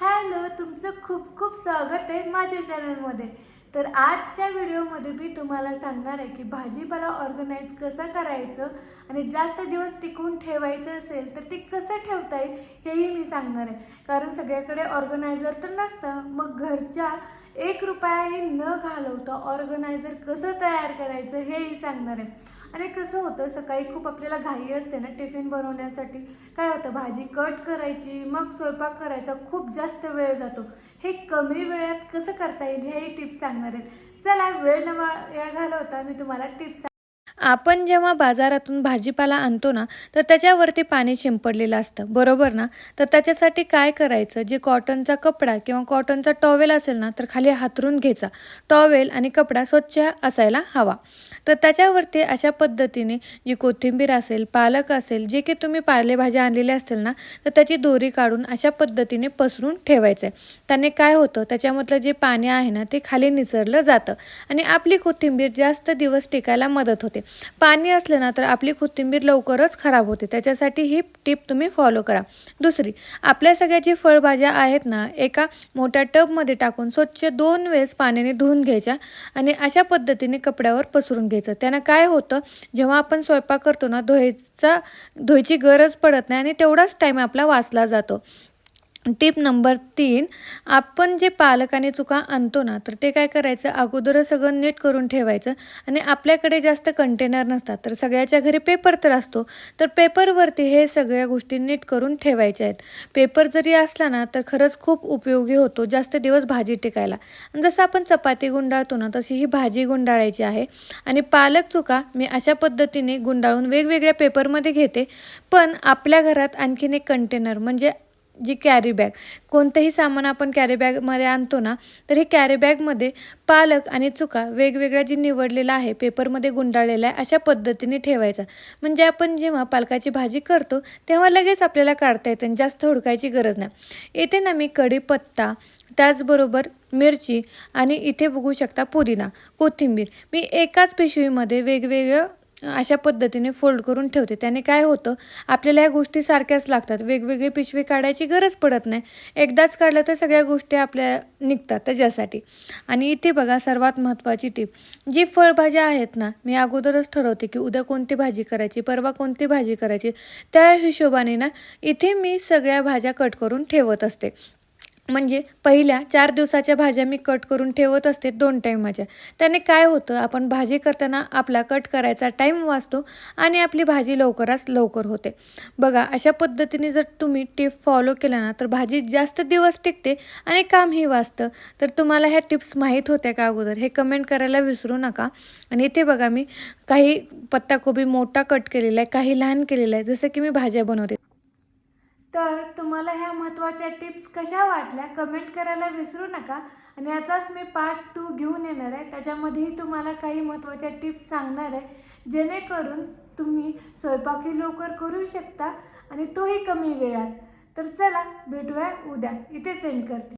Hello तुमचं खूप खूप स्वागत आहे माझ्या चॅनलमध्ये. तर आजच्या व्हिडिओमध्ये मी तुम्हाला सांगणार आहे की भाजीपाला ऑर्गनाईज कसं करायचं आणि जास्त दिवस टिकून ठेवायचं असेल तर ते कसं ठेवता येईल हेही मी सांगणार आहे. कारण सगळ्याकडे ऑर्गनायझर तर नसतं मग घरच्या एक रुपयाही न घालवता ऑर्गनायझर कसं तयार करायचं हेही सांगणार आहे. आणि कसं होतं सकाळी खूप आपल्याला घाई असते ना टिफिन बनवण्यासाठी. काय होतं भाजी कट करायची मग स्वयंपाक करायचा खूप जास्त वेळ जातो. हे कमी वेळात कसं करता येईल हेही टिप्स सांगणार आहेत. चला वेळ न या घालवता मी तुम्हाला टिप्स आपण जेव्हा बाजारातून भाजीपाला आणतो ना तर त्याच्यावरती पाणी शिंपडलेलं असतं. बरोबर ना? तर त्याच्यासाठी काय करायचं? जे कॉटनचा कपडा किंवा कॉटनचा टॉवेल असेल ना तर खाली हातरून घ्यायचा. टॉवेल आणि कपडा स्वच्छ असायला हवा. तर त्याच्यावरती अशा पद्धतीने जी कोथिंबीर असेल पालक असेल जे की तुम्ही पालेभाज्या आणलेल्या असतील ना तर त्याची दोरी काढून अशा पद्धतीने पसरून ठेवायचं. आहे त्याने काय होतं? त्याच्यामधलं जे पाणी आहे ना ते खाली निसरलं जातं. आणि आपली कोथिंबीर जास्त दिवस टिकायला मदत होते. पाणी असलं ना तर आपली कोथिंबीर लवकरच खराब होते. त्याच्यासाठी ही टिप तुम्ही फॉलो करा. दुसरी आपल्या सगळ्या जी फळभाज्या आहेत ना एका मोठ्या टबमध्ये टाकून स्वच्छ दोन वेळेस पाण्याने धुवून घ्यायच्या आणि अशा पद्धतीने कपड्यावर पसरून घ्यायचं. त्यानं काय होतं जेव्हा आपण स्वयंपाक करतो ना धुवायचा धुवायची गरज पडत नाही आणि तेवढाच टाईम आपला वाचला जातो. टिप नंबर तीन आपण जे पालक आणि चुका आणतो ना तर ते काय करायचं? अगोदरच सगळं नीट करून ठेवायचं आणि आपल्याकडे जास्त कंटेनर नसतात तर सगळ्याच्या घरी पेपर तर असतो तर पेपरवरती हे सगळ्या गोष्टी नीट करून ठेवायच्या आहेत. पेपर जरी असला ना तर खरंच खूप उपयोगी होतो जास्त दिवस भाजी टिकायला. आणि जसं आपण चपाती गुंडाळतो ना तशी ही भाजी गुंडाळायची आहे. आणि पालक चुका मी अशा पद्धतीने गुंडाळून वेगवेगळ्या पेपरमध्ये घेते पण आपल्या घरात आणखीन एक कंटेनर म्हणजे जी कॅरी बॅग कोणतंही सामान आपण कॅरी बॅगमध्ये आणतो ना तर हे कॅरी बॅगमध्ये पालक आणि चुका वेगवेगळ्या जी निवडलेला आहे पेपरमध्ये गुंडाळलेला आहे अशा पद्धतीने ठेवायचा. म्हणजे आपण जेव्हा पालकाची भाजी करतो तेव्हा लगेच आपल्याला काढता येते आणि जास्त हुडकायची गरज नाही. इथे ना मी कढीपत्ता त्याचबरोबर मिरची आणि इथे बघू शकता पुदिना कोथिंबीर. मी एकाच पिशवीमध्ये वेगवेगळं अशा पद्धतीने फोल्ड करून ठेवते. त्याने काय होतं आपल्याला या गोष्टी सारख्याच लागतात. वेगवेगळी पिशवी काढायची गरज पडत नाही. एकदाच काढलं तर सगळ्या गोष्टी आपल्या निघतात त्याच्यासाठी. आणि इथे बघा सर्वात महत्त्वाची टीप. जी फळभाज्या आहेत ना मी अगोदरच ठरवते की उद्या कोणती भाजी करायची परवा कोणती भाजी करायची त्या हिशोबाने ना इथे मी सगळ्या भाज्या कट करून ठेवत असते. म्हणजे पहिल्या चार दिवसाच्या भाज्या मी कट करून ठेवत असते दोन टाईमाच्या. त्याने काय होतं आपण भाजी करताना आपला कट करायचा टाईम वाचतो आणि आपली भाजी लवकरात लवकर होते. बघा अशा पद्धतीने जर तुम्ही टिप फॉलो केला ना तर भाजी जास्त दिवस टिकते आणि कामही वाचतं. तर तुम्हाला ह्या टिप्स माहीत होत्या का अगोदर हे कमेंट करायला विसरू नका. आणि इथे बघा मी काही पत्ताकोबी मोठा कट केलेला आहे काही लहान केलेला आहे जसं की मी भाज्या बनवते. तर तुम्हाला ह्या महत्त्वाच्या टिप्स कशा वाटल्या? कमेंट करायला विसरू नका. आणि याचाच मी पार्ट टू घेऊन येणार आहे. त्याच्यामध्येही तुम्हाला काही महत्त्वाच्या टिप्स सांगणार आहे. जेणेकरून तुम्ही स्वयंपाकही लवकर करू शकता आणि तोही कमी वेळात. तर चला भेटूया उद्या. इथे सेंड करते.